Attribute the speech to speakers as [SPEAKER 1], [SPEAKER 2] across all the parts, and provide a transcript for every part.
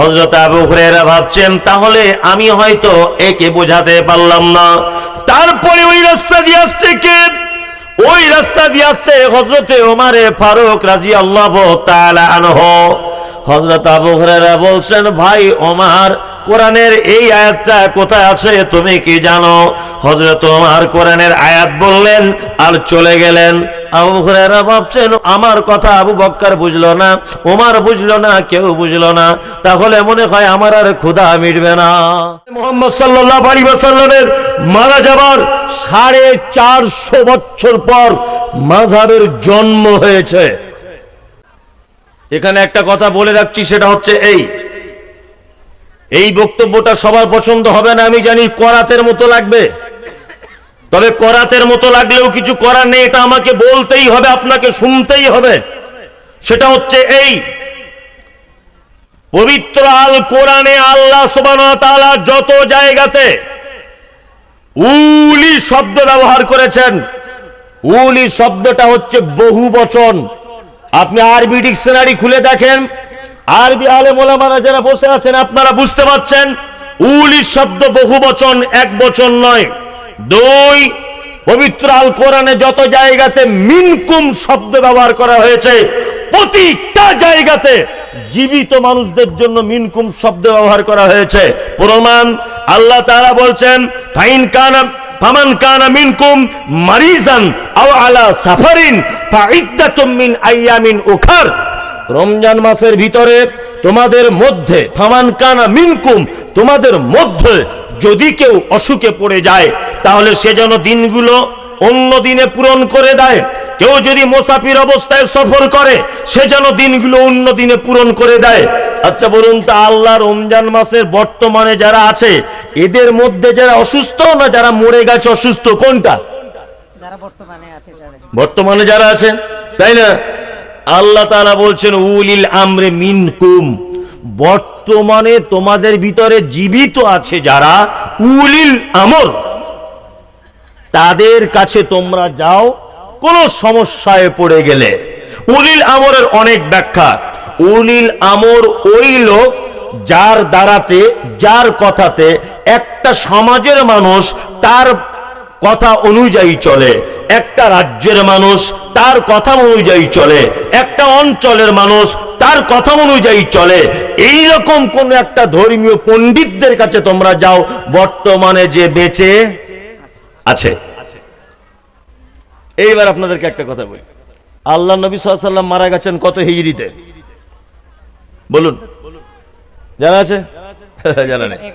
[SPEAKER 1] হজরত আবু হুরেরা ভাবছেন, তাহলে আমি হয়তো একে বোঝাতে পারলাম না। তারপরে ওই রাস্তা দিয়ে আসছে কে? ওই রাস্তা দিয়ে আসছে হজরতে ওমারে ফারুক রাজি আল্লাহ আনহ। হজরত আবু হুরেরা বলছেন, ভাই ওমার কোরআনের এই আয়াতটা কোথায় আছে, তুমি কি জানো? হজরত ওমার কোরআনের আয়াত বললেন, আর চলে গেলেন। আবু হুরায়রা ভাবছেন, আমার কথা আবু বক্কর বুঝলো না, ওমার বুঝলো না, কেউ বুঝলো না। তাহলে মনে হয় আমার আর ক্ষুধা মিটবে না। মোহাম্মদ সাল্লাল্লাহু আলাইহি ওয়াসাল্লামের মারা যাবার সাড়ে চারশো বছর পর মাযহাবের জন্ম হয়েছে। এখানে একটা কথা বলে রাখছি, সেটা হচ্ছে এই এই বক্তব্যটা সবার পছন্দ হবে না, আমি জানি করাতের মতো লাগবে। তবে করাতের মতো লাগলেও কিছু করার নেই, এটা আমাকে বলতেই হবে, আপনাকে শুনতেই হবে। সেটা হচ্ছে এই, পবিত্র আল কোরআনে আল্লাহ তাআলা যত জায়গাতে উলি শব্দ ব্যবহার করেছেন, উলি শব্দটা হচ্ছে বহু বচন আপনি আরবি ডিকশনারি খুলে দেখেন আরবি আলেম ওলামারা যারা বসে আছেন, আপনারা বুঝতে পারছেন, উলি শব্দ বহু বচন, এক বচন নয়। দুই, পবিত্র আল কোরআনে যত জায়গাতে মিনকুম শব্দ ব্যবহার করা হয়েছে, প্রতিটা জায়গাতে জীবিত মানুষদের জন্য মিনকুম শব্দ ব্যবহার করা হয়েছে। প্রমাণ, আল্লাহ তাআলা বলছেন, ফাইন কানা, ফামান কানা মিনকুম মারিজান আও আলা সাফারিন, ফাইদ্দাতুম মিন আইয়ামিন উখার। রমজান মাসের ভিতরে তোমাদের মধ্যে ফামান কানা মিনকুম তোমাদের মধ্যে যদি কেউ অসুখে পড়ে যায় তাহলে সে যেন দিনগুলো অন্য দিনে পূরণ করে দেয়। কেউ যদি মোসাফির অবস্থায় সফর করে সে যেন দিনগুলো অন্য দিনে পূরণ করে দেয়। আচ্ছা বলুন তা আল্লাহ রমজান মাসের বর্তমানে যারা আছে এদের মধ্যে যারা অসুস্থ না যারা মরে গেছে অসুস্থ কোনটা?
[SPEAKER 2] বর্তমানে
[SPEAKER 1] যারা। আছে তাই না? আল্লাহ তাআলা বলছেন, উলিল আমরে মিনকুম। বর্তমানে তোমাদের ভিতরে জীবিত আছে যারা উলিল আমর। তাদের কাছে তোমরা যাও, কোন সমস্যায় পড়ে গেলে। উলিল আমরের অনেক ব্যাখ্যা। উলিল আমর ওই লোক যার দ্বারাতে, যার কথাতে একটা সমাজের মানুষ তার কথা অনুযায়ী চলে। একটা রাজ্যের মানুষ, তার কথা অনুযায়ী চলে। একটা অঞ্চলের মানুষ, তার কথা অনুযায়ী চলে। এই রকম কোন একটা ধর্মীয় পণ্ডিতদের কাছে তোমরা যাও, বর্তমানে যে বেঁচে আছে। এইবার আপনাদেরকে একটা কথা বলি। আল্লাহ নবী সাল্লাম মারা গেছেন কত হিজড়িতে? বলুন। জানা আছে? জানা নেই।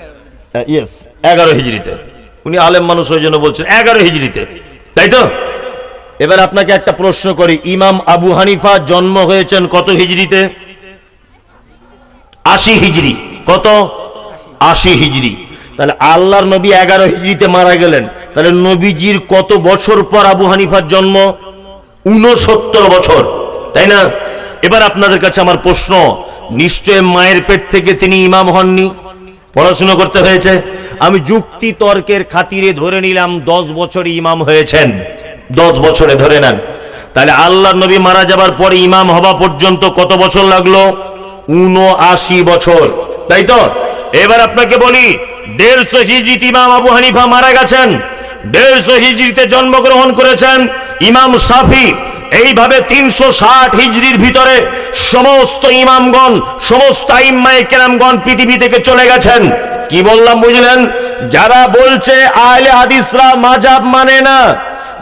[SPEAKER 1] ইয়েস এগারো হিজড়িতে। উনি আলেম মানুষ ওই জন্য বলছেন, এগারো হিজড়িতে। তাই তো? এবার আপনাকে একটা প্রশ্ন করি, ইমাম আবু হানিফা জন্ম হয়েছেন কত হিজড়িতে? আশি হিজড়ি। কত? আশি হিজড়ি। তাহলে আল্লাহর নবী এগারো হিজড়িতে মারা গেলেন। তাহলে নবীজির কত বছর পর আবু হানিফার জন্ম? উনসত্তর বছর। তাই না? এবার আপনাদের কাছে আমার প্রশ্ন, নিশ্চয় মায়ের পেট থেকে তিনি ইমাম হননি? পড়াশোনা করতে হয়েছে? আমি যুক্তি তর্কের খাতিরে ধরে নিলাম দশ বছর ইমাম হয়েছেন। দশ বছরে ধরে নেন। তাহলে আল্লাহ নবী মারা যাবার পরে ইমাম হওয়া পর্যন্ত কত বছর লাগল? উনআশি বছর। তাই তো? এবার আপনাকে বলি, দেড়শো হিজরিতে ইমাম আবু হানিফা মারা গেছেন। দেড়শো হিজরিতে জন্মগ্রহণ করেছেন ইমাম সাফি এইভাবে তিনশো ষাট হিজড়ির ভিতরে সমস্ত ইমামগণ, সমস্ত আইম্মায়ে কেরামগণ পৃথিবী থেকে চলে গেছেন। কি বললাম বুঝলেন? যারা বলছে আহলে হাদিসরা মাজাব মানে না,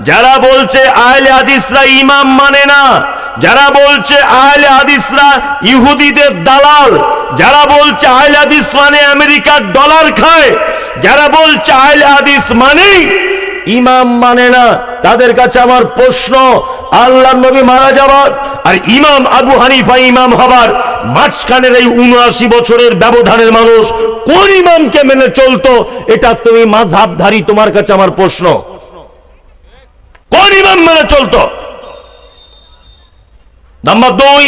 [SPEAKER 1] যারা বলছে আহলে হাদিসরা ইমাম মানে না, যারা বলছে আহলে হাদিসরা ইহুদিদের দালাল, যারা বলছে আহলে হাদিস মানে আমেরিকার ডলার খায়, যারা বলছে আহলে হাদিস মানেই ইমাম মানে না, তাদের কাছে আমার প্রশ্ন আল্লাহ নবী মারা যাবার, আর ইমাম আবু হানিফা ইমাম হবার মাঝখানের এই উনআশি বছরের ব্যবধানের মানুষ কোন ইমামকে মেনে চলতো, এটা তুমি মাঝহাবধারী তোমার কাছে আমার প্রশ্ন। কোন ইমাম মেনে চলতো? নাম্বার দুই,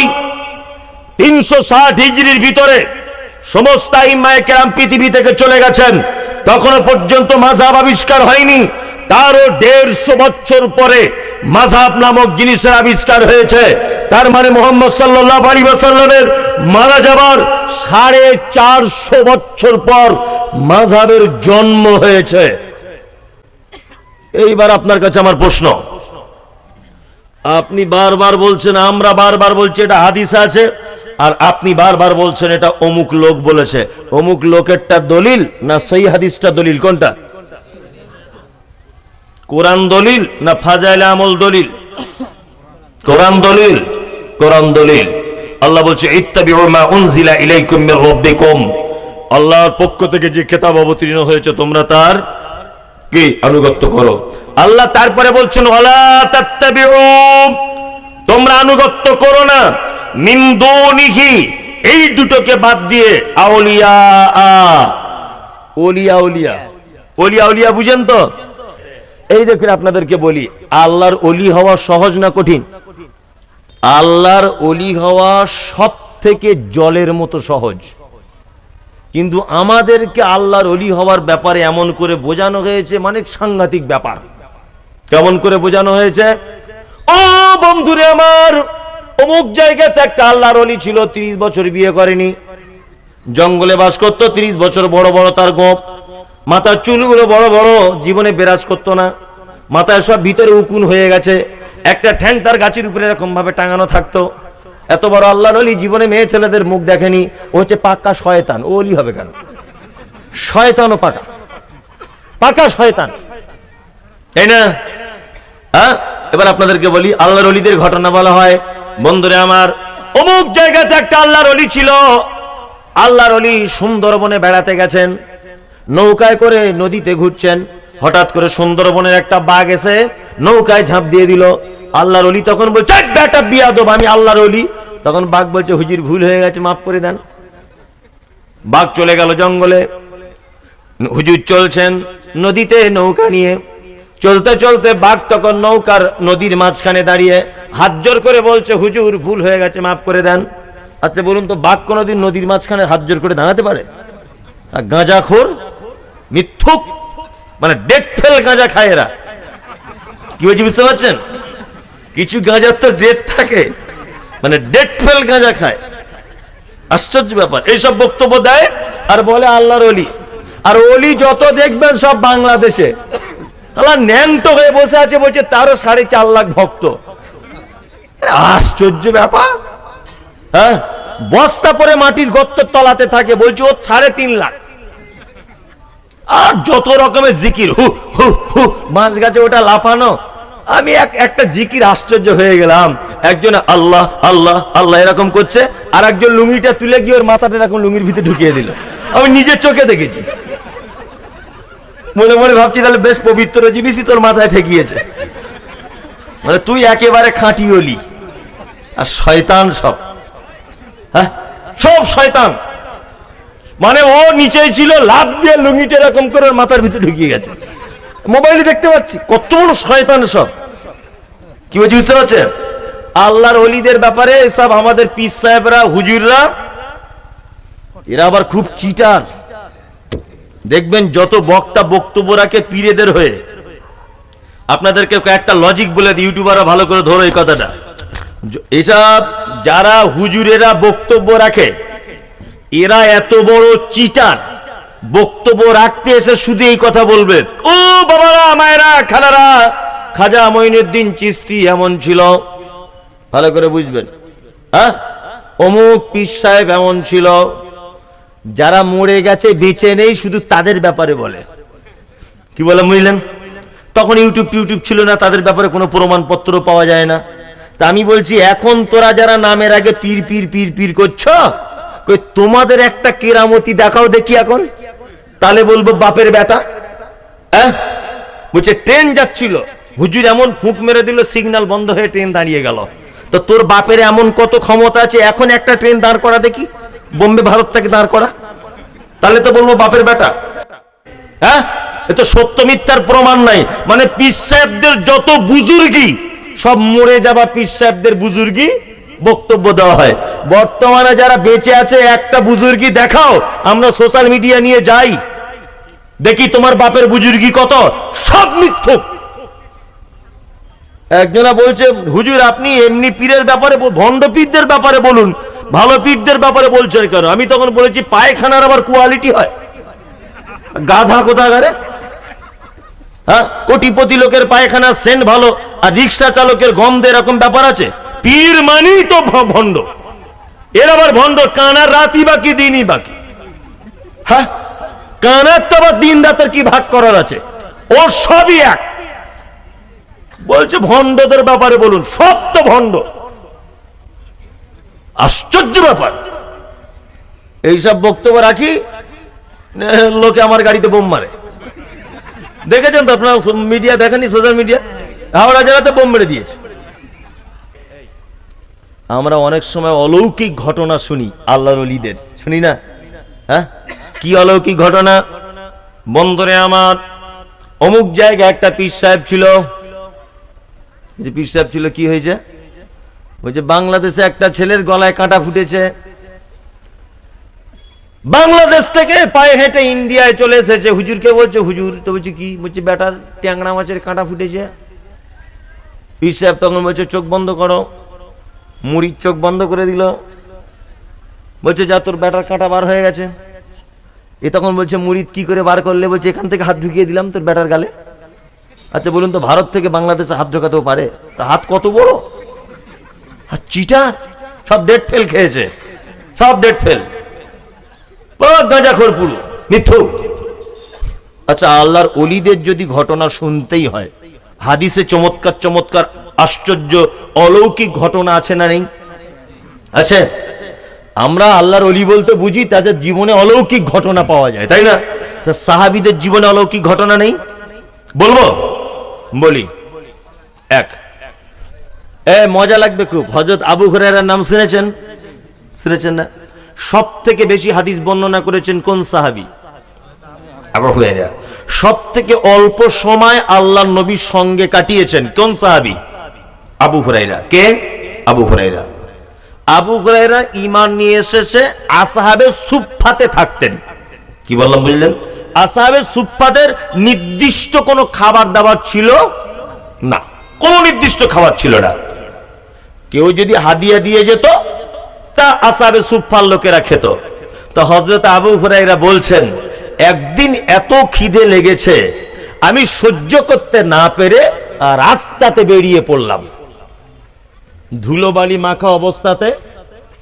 [SPEAKER 1] তিনশো ষাট হিজড়ির ভিতরে সমস্ত ইমায় কেরাম পৃথিবী থেকে চলে গেছেন তখনো পর্যন্ত মাঝাব আবিষ্কার হয়নি। তারও দেড়শো বছর পরে মাঝাব নামক জিনিসের আবিষ্কার হয়েছে। তার মানে মোহাম্মদ সাল্লাহ আলী সাল্লামের মারা যাবার সাড়ে চারশো বছর পর মাঝাবের জন্ম হয়েছে। এইবার আপনার কাছে আমার প্রশ্ন। আপনি বারবার বলছেন, আমরা বারবার বলছি এটা হাদিস আছে, আর আপনি বারবার বলছেন এটা অমুক লোক বলেছে। অমুক লোকেরটা দলিল না সেই হাদিসটা দলিল কোনটা? কোরআন দলিল না ফাজাইল আমল দলিল? কোরআন দলিল কোরআন দলিল। আল্লাহ বলছে, ইত্তাবিউ মা উনজিলা ইলাইকুম মির রাব্বিকুম। আল্লাহর পক্ষ থেকে যে কিতাব অবতীর্ণ হয়েছে, তোমরা তার কি আনুগত্য করো? আল্লাহ তারপরে বলছেন, ওয়ালা তাত্তাবিউ। তোমরা আনুগত্য করো না। মিন দুনিহি, এই দুটোকে বাদ দিয়ে আউলিয়া আ ওলিয়া ওলিয়া ওলিয়া ওলিয়া বুঝেন তো? এই দেখুন আপনাদেরকে বলি, আল্লাহর অলি হওয়া সহজ না কঠিন? আল্লাহর অলি হওয়া সব থেকে জলের মতো সহজ। কিন্তু আমাদেরকে আল্লাহর অলি হওয়ার ব্যাপারে এমন করে বোঝানো হয়েছে মানে সাংঘাতিক ব্যাপার। কেমন করে বোঝানো হয়েছে? ও বন্ধুরে আমার, অমুক জায়গাতে একটা আল্লাহর অলি ছিল, তিরিশ বছর বিয়ে করেনি। জঙ্গলে বাস করতো, তিরিশ বছর বড় বড় তার গোপ। মাথার চুলগুলো বড় বড়, জীবনে বেরাজ করতো না। মাথায় সব ভিতরে উকুন হয়ে গেছে। একটা ঠ্যাং তার গাছের উপরে এরকম ভাবে টাঙানো থাকতো। এত বড় আল্লাহর অলি জীবনে মেয়ে ছেলেদের মুখ দেখেনি। ও হচ্ছে পাক্কা শয়তান। ও অলি হবে কেন? শয়তানও পাকা। পাকা শয়তান। তাই না? হ্যাঁ? এবার আপনাদেরকে বলি, আল্লাহর অলিদের ঘটনা বলা হয়, বন্ধুরে আমার, অমুক জায়গাতে একটা আল্লাহর অলি ছিল। আল্লাহর অলি সুন্দরবনে বেড়াতে গেছেন। নৌকায় করে নদীতে ঘুরছেন। হঠাৎ করে সুন্দরবনের একটা বাঘ এসে নৌকায় ঝাঁপ দিয়ে দিল। আল্লাহর অলি তখন বলছে "এই বেটা, বিয়াদব, আমি আল্লাহর অলি তখন বাঘ বলছে, হুজির, ভুল হয়ে গেছে, মাফ করে দেন। বাঘ চলে গেল জঙ্গলে। হুজুর চলছেন নদীতে নৌকা নিয়ে। চলতে চলতে বাঘ তখন নৌকার নদীর মাঝখানে দাঁড়িয়ে হাত জোর করে বলছে, হুজুর, ভুল হয়ে গেছে, মাফ করে দেন। আচ্ছা বলুন তো, বাঘ কোনোদিন নদীর মাঝখানে হাত জোর করে দাঁড়াতে পারে? গাঁজাখোর মিথ্যুক। মানে ডেট ফেল গাঁজা খায় এরা। কি বলছি বুঝতে পারছেন? কিছু গাঁজার তো ডেট থাকে। মানে ডেট ফেল গাঁজা খায়। আশ্চর্য ব্যাপার। এইসব বক্তব্য দেয় আর বলে আল্লাহর অলি আর অলি যত দেখবেন সব বাংলাদেশে। আল্লাহ ন্যাংটো হয়ে বসে আছে বলছে, তারও সাড়ে চার লাখ ভক্ত। আশ্চর্য ব্যাপার। হ্যাঁ? বস্তা পরে মাটির গর্তের তলাতে থাকে। বলছে ও সাড়ে তিন লাখ। আর যত রকমের জিকির, হু হু হু মাছ গাছে ওটা লাফানো। আমি এক, একটা জিকির আশ্চর্য হয়ে গেলাম। একজন, আল্লাহ আল্লাহ আল্লাহ এরকম করছে, আর একজন লুঙ্গিটা তুলে গিয়ে ওর মাথাটা এরকম লুঙ্গির ভিতরে ঢুকিয়ে দিল। আমি নিজের চোখে দেখেছি। মনে মনে ভাবছি, তাহলে বেশ পবিত্র জিনিসই তোর মাথায় ঠেকিয়েছে। মানে তুই একেবারে খাঁটি অলি। আর শয়তান সব। হ্যাঁ? সব শয়তান। মানে ও নিচেই ছিল লাভ দিয়ে লুঙ্গিটা এরকম করে মাথার ভিতরে ঢুকিয়ে গেছে। মোবাইলে দেখতে পাচ্ছি, কত বড় শয়তান সব। কি বলছি, বুঝতে পারছেন? আল্লাহর অলিদের ব্যাপারে সব আমাদের পিস সাহেবরা, হুজুররা, এরা আবার খুব চিটার দেখবেন যত বক্তা বক্তব্য রাখে পীরেদের হয়ে। আপনাদেরকে কয়েকটা লজিক বলে দিই, ইউটিউবাররা ভালো করে ধরো এই কথাটা। এসব যারা হুজুরেরা বক্তব্য রাখে এরা এত বড় চিটার বক্তব্য রাখতে এসে শুধু এই কথা বলবে। ও বাবারা, মায়েরা, খালারা, খাজা মঈনুদ্দিন চিস্তি এমন ছিল। ভালো করে বুঝবেন। হ্যাঁ? অমুক পীর সাহেব এমন ছিল। যারা মরে গেছে, বেঁচে নেই, শুধু তাদের ব্যাপারে বলে। কি বলে বুঝলেন? তখন ইউটিউব টিউটিউব ছিল না, তাদের ব্যাপারে কোনো প্রমাণপত্র পাওয়া যায় না। তা আমি বলছি, এখন তোরা যারা নামের আগে পীর পীর পীর পীর করছ কই, তোমাদের একটা কেরামতি দেখাও দেখি এখন। তাহলে বলব বাপের বেটা। বলছে, ট্রেন যাচ্ছিল। হুজুর এমন ফুঁক মেরে দিল, সিগন্যাল বন্ধ হয়ে ট্রেন দাঁড়িয়ে গেল। তো তোর বাপের এমন কত ক্ষমতা আছে, এখন একটা ট্রেন দাঁড় করা দেখি। বোম্বে ভারত থেকে দাঁড় করা। তাহলে তো বলব বাপের বেটা। হ্যাঁ এ তো সত্য মিথ্যার প্রমাণ নাই। মানে পিস সাহেবদের যত বুজুর্গি, সব মরে যাবা পিস সাহেবদের বুজুর্গি। বক্তব্য দেওয়া হয়। বর্তমানে যারা বেঁচে আছে, একটা বুজুর্গি দেখাও, আমরা সোশ্যাল মিডিয়া নিয়ে যাই। দেখি তোমার বাপের বুজুর্গি কত? সব মিথ্যুক। একজনা বলছে, হুজুর, আপনি এমনি পীরের ব্যাপারে ভণ্ড পীরদের ব্যাপারে বলুন। ভালো পীরদের ব্যাপারে বলছেন কেন? আমি তখন বলেছি, পায়খানার আবার কোয়ালিটি হয়? গাধা কোথাকারে? হ্যাঁ? কোটিপতি লোকের পায়খানা সেন্ট ভালো, আর রিক্সা চালকের গন্ধ এরকম ব্যাপার আছে? পীর মানেই তো ভণ্ড। এর আবার ভণ্ড, কানার রাতই বাকি দিনই বাকি হ্যাঁ? কানার তো আবার দিন রাতের কি ভাগ করার আছে? ওর সবই এক। বলছে ভণ্ডদের ব্যাপারে বলুন, সব তো ভণ্ড। আশ্চর্য ব্যাপার। এইসব বক্তব্য রাখি? লোকে আমার গাড়িতে বোম মারে। দেখেছেন তো আপনার মিডিয়া দেখেনি সোশ্যাল মিডিয়া হাওড়া জেলাতে বোম মেরে দিয়েছে। আমরা অনেক সময় অলৌকিক ঘটনা শুনি, আল্লাহর অলিদের শুনি না? হ্যাঁ? কি অলৌকিক ঘটনা? বন্দরে আমার অমুক জায়গায় একটা পীর সাহেব ছিল। যে পীর সাহেব ছিল, কি হয়েছে? বলছে বাংলাদেশে একটা ছেলের গলায় কাঁটা ফুটেছে। বাংলাদেশ থেকে পায়ে হেঁটে ইন্ডিয়ায় চলে এসেছে। হুজুরকে বলছে, হুজুর, তো বলছে কি? বলছে বেটার ট্যাংরা মাছের কাঁটা ফুটেছে। পীর সাহেব তখন বলছে, চোখ বন্ধ করো। মুড়ির চোখ বন্ধ করে দিল। বলছে, যা, তোর ব্যাটার কাঁটা বার হয়ে গেছে। এ তখন বলছে মুড়িদ কি করে বার করলে? বলছে, এখান থেকে হাত ঢুকিয়ে দিলাম তোর ব্যাটার গালে। আচ্ছা বলুন তো, ভারত থেকে বাংলাদেশে হাত ঢোকাতেও পারে? হাত কত বড়? আর চিটা সব ডেট ফেল খেয়েছে। সব ডেট ফেল। গাঁজাখোর পুরো মিথ্যুক আচ্ছা আল্লাহর অলিদের যদি ঘটনা শুনতেই হয়, হাদিসে চমৎকার চমৎকার আশ্চর্য অলৌকিক ঘটনা আছে না নেই? আছে। আমরা আল্লাহর অলি বলতে বুঝি তাদের জীবনে অলৌকিক ঘটনা পাওয়া যায়, তাই না? তা সাহাবিদের জীবনে অলৌকিক ঘটনা নেই? বলব? বলি। এক। এ, মজা লাগবে খুব। হজরত আবু হুরায়রার নাম শুনেছেন? শুনেছেন না? সব থেকে বেশি হাদিস বর্ণনা করেছেন কোন সাহাবি? সব থেকে অল্প সময় আল্লাহ নবীর সঙ্গে কাটিয়েছেন। কোন সাহাবি? আবু হুরাইরা কে? আবু হুরাইরা আবু হুরাইরা ইমান নিয়ে এসেছে, আসাহাবে সুফাতে থাকতেন। কি বললাম, বুঝলেন? আসাহাবে সুফাদের নির্দিষ্ট কোনো খাবার দাবার ছিল না। কোনো নির্দিষ্ট খাবার ছিল না। কেউ যদি হাদিয়া দিয়ে যেত, তা আসাবে সুফার লোকেরা খেত। তো হজরত আবু হুরাইরা বলছেন, একদিন এত খিদে লেগেছে, আমি সহ্য করতে না পেরে রাস্তাতে বেরিয়ে পড়লাম। ধুলোবালি মাখা অবস্থাতে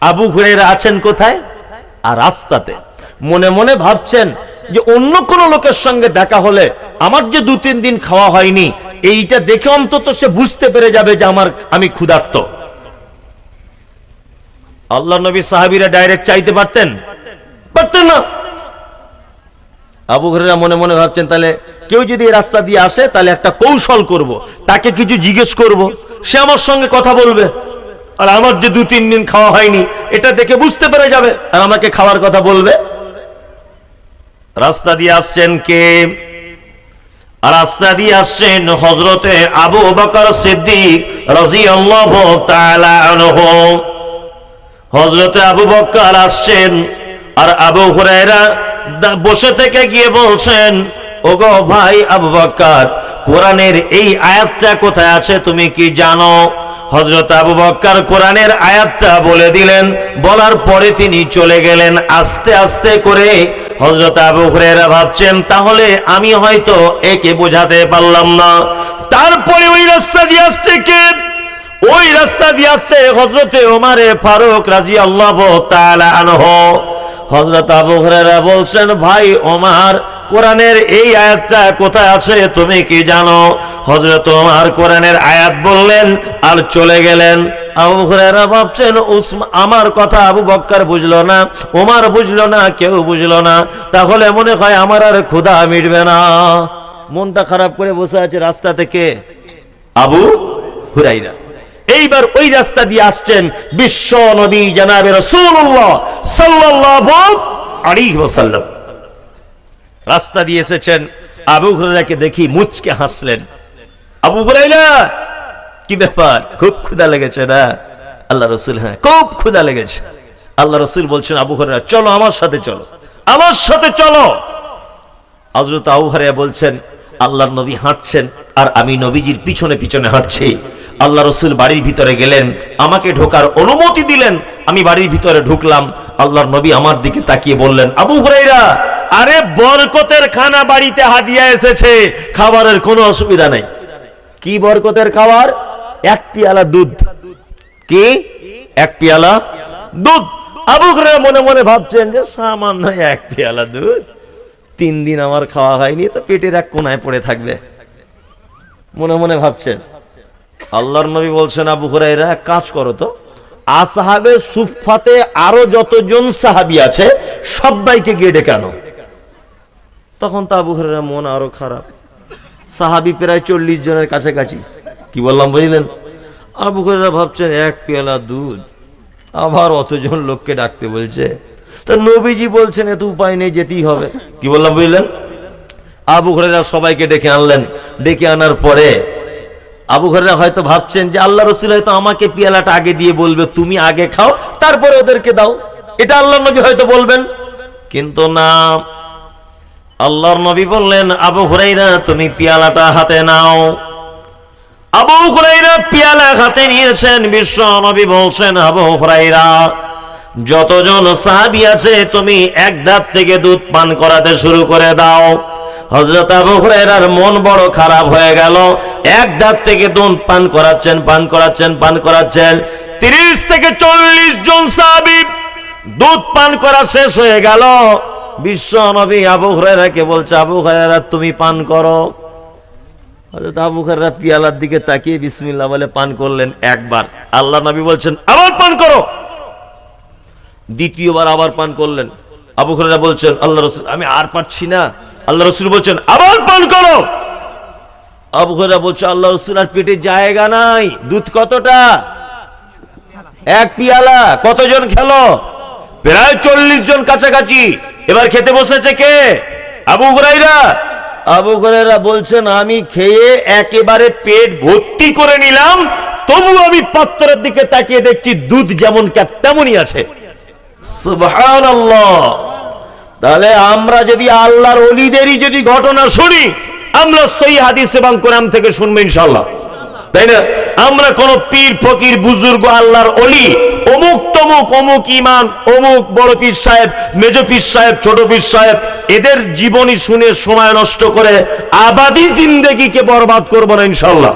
[SPEAKER 1] আবু হুরাইরা আছেন কোথায়? আর রাস্তাতে। মনে মনে ভাবছেন যে অন্য কোন লোকের সঙ্গে দেখা হলে আমার যে দু তিন দিন খাওয়া হয়নি, এইটা দেখে অন্তত সে বুঝতে পেরে যাবে যে আমার, আমি ক্ষুধার্ত। আল্লাহ নবী সাহাবিরা ডাইরেক্ট চাইতে পারতেন? পারতেন না। আবু হরেরা মনে মনে ভাবছেন, তাহলে কেউ যদি রাস্তা দিয়ে আসে, তাহলে একটা কৌশল করব। তাকে কিছু জিজ্ঞেস করব। সে আমার সঙ্গে কথা বলবে। আর আমার যে দু তিন দিন খাওয়া হয়নি, এটা দেখে বুঝতে পেরে যাবে। আর আমাকে খাওয়ার কথা বলবে। রাস্তা দিয়ে আসছেন কে? রাস্তা দিয়ে আসছেন হজরতে আবু বকর সিদ্দিক রাজিয়াল্লাহু তাআলা হজরতে আবু বক্কর আসছেন। আর আবু হুরায়রা বসে থেকে গিয়ে বলছেন ওগো ভাই আবু বক্কর, কোরআনের এই আয়াতটা কোথায় আছে তুমি কি জানো? হজরত আবু বক্কর কোরআনের আয়াতটা বলে দিলেন, বলার পরে তিনি চলে গেলেন আস্তে আস্তে করে। হজরত আবু হুরায়রা ভাবছেন, তাহলে আমি হয়তো একে বোঝাতে পারলাম না। তারপরে ওই রাস্তা দিয়ে আসছে কে? ওই রাস্তা দিয়ে আসছে হজরতে ওমারে ফারুক রাজি আল্লাহ আনহ। হজরত আবু হুরায়রা বলছেন, ভাই ওমার কোরআনের এই আয়াতটা কোথায় আছে, তুমি কি জানো? হজরত ওমার কোরআনের আয়াত বললেন, আর চলে গেলেন। আবু হুরায়রা ভাবছেন আমার কথা আবু বক্কর বুঝলো না, ওমার বুঝলো না, কেউ বুঝলো না। তাহলে মনে হয় আমার আর ক্ষুধা মিটবে না। মনটা খারাপ করে বসে আছে রাস্তা থেকে। আবু হুরাইরা এইবার ওই রাস্তা দিয়ে আসছেন বিশ্ব নবী জানাবে রাসূলুল্লাহ সাল্লাল্লাহু আলাইহি ওয়াসাল্লাম। রাস্তা দিয়ে এসেছেন। আবু হুরাইরাকে দেখি মুচকে হাসলেন। আবু হুরাইরা কি ব্যাপার? খুব ক্ষুধা লেগেছে না? আল্লাহ রসুল হ্যাঁ খুব ক্ষুধা লেগেছে। আল্লাহ রসুল বলছেন, আবু হুরাইরা চলো আমার সাথে চলো। আমার সাথে চলো। হজরত আবু হুরাইরা বলছেন, আল্লাহর নবী হাঁটছেন আর আমি নবীজির পিছনে পিছনে হাঁটছি। আল্লাহ রসুল বাড়ির ভিতরে গেলেন, আমাকে ঢোকার অনুমতি দিলেন। আমি বাড়ির ভিতরে ঢুকলাম। আল্লাহর নবী আমার দিকে তাকিয়ে বললেন, আবু হুরাইরা আরে বরকতের খানা বাড়িতে হাদিয়া এসেছে, খাবারের কোনো অসুবিধা নাই। কি বরকতের খাবার? এক পিয়ালা দুধ। কি? এক পিয়ালা দুধ। আবু মনে মনে ভাবছেন যে সামান্য এক পিয়ালা দুধ। তিন দিন আমার খাওয়া হয়নি, তো পেটের এক কোনায় পড়ে থাকবে। মনে মনে ভাবছেন। আল্লাহর নবী বলছেন, আবু হুরাইরা এক কাজ করো তো। আসহাবে সুফাতে আরও যতজন সাহাবি আছে, সবাইকে গিয়ে ডেকে আনো। তখন তো আবু হুরাইরা মন আরও খারাপ। সাহাবি প্রায় চল্লিশ জনের কাছাকাছি। কি বললাম বুঝলেন আবু হুরাইরা ভাবছেন, এক পেয়ালা দুধ, আবার অতজন লোককে ডাকতে বলছে। তা নবীজি বলছেন এত উপায় নেই, যেতেই হবে। কি বললাম বুঝলেন আবু হুরাইরা সবাইকে ডেকে আনলেন। ডেকে আনার পরে আবু হুরাইরা হয়তো ভাবছেন যে, আল্লাহ রসুল হয়তো আমাকে পেয়ালাটা আগে দিয়ে বলবে, তুমি আগে খাও, তারপরে ওদেরকে দাও। এটা আল্লাহ নবী হয়তো বলবেন। কিন্তু না আল্লাহর নবী বললেন, আবু হুরাইরা, তুমি পিয়ালাটা হাতে নাও। আবু হুরাইরা পিয়ালা হাতে নিয়েছেন, বিশ্ব নবী বলছেন, আবু হুরাইরা, যতজন সাহাবি আছে, তুমি এক ধাপ থেকে দুধ পান করাতে শুরু করে দাও। হজরত আবু হুরাইরার মন বড় খারাপ হয়ে গেল। এক ধাপ থেকে দুধ পান করাচ্ছেন পান করাচ্ছেন পান করাচ্ছেন। তিরিশ থেকে চল্লিশ জন সাহাবি দুধ পান করা শেষ হয়ে গেল। বিশ্ব নবী আবু হুরাইরাকে বলছে, আবু হুরাইরা তুমি পান করো। হযরত আবু হুরায়রা পিয়ালার দিকে তাকিয়ে বিসমিল্লাহ বলে পান করলেন একবার। আল্লাহ নবী বলছেন, আবার পান করো। দ্বিতীয়বার আবার পান করলেন। আবু হুরায়রা বলছেন, আল্লাহ রসুল, আমি আর পারছি না। আল্লাহ রসুল বলছেন, আবার পান করো। আবু হুরায়রা বলছে আল্লাহ রসুল, আর পেটে জায়গা নাই। দুধ কতটা? এক পিয়ালা। কতজন খেলো? প্রায় চল্লিশ জন কাছাকাছি। এবার খেতে বসেছে কে? আবু হুরাইরা আবু হুরাইরা বলছেন আমি খেয়ে একেবারে পেট ভর্তি করে নিলাম তবু আমি পাত্রের দিকে তাকিয়ে দেখছি দুধ যেমন তেমনই আছে। সুবহানাল্লাহ। তাহলে আমরা যদি আল্লাহর অলিদেরই যদি ঘটনা শুনি আমরা সেই হাদিস এবং কোরআন থেকে শুনব ইনশাল্লাহ তাই না? আমরা কোন পীর, ফকির, বুজুর্গ, আল্লাহর অলি অমুক তমুক, অমুক ইমান অমুক বড় পীর সাহেব, মেজ পীর সাহেব, ছোট পীর সাহেব, এদের জীবনী শুনে সময় নষ্ট করে আবাদি জিন্দেগিকে বরবাদ করব না ইনশাল্লাহ।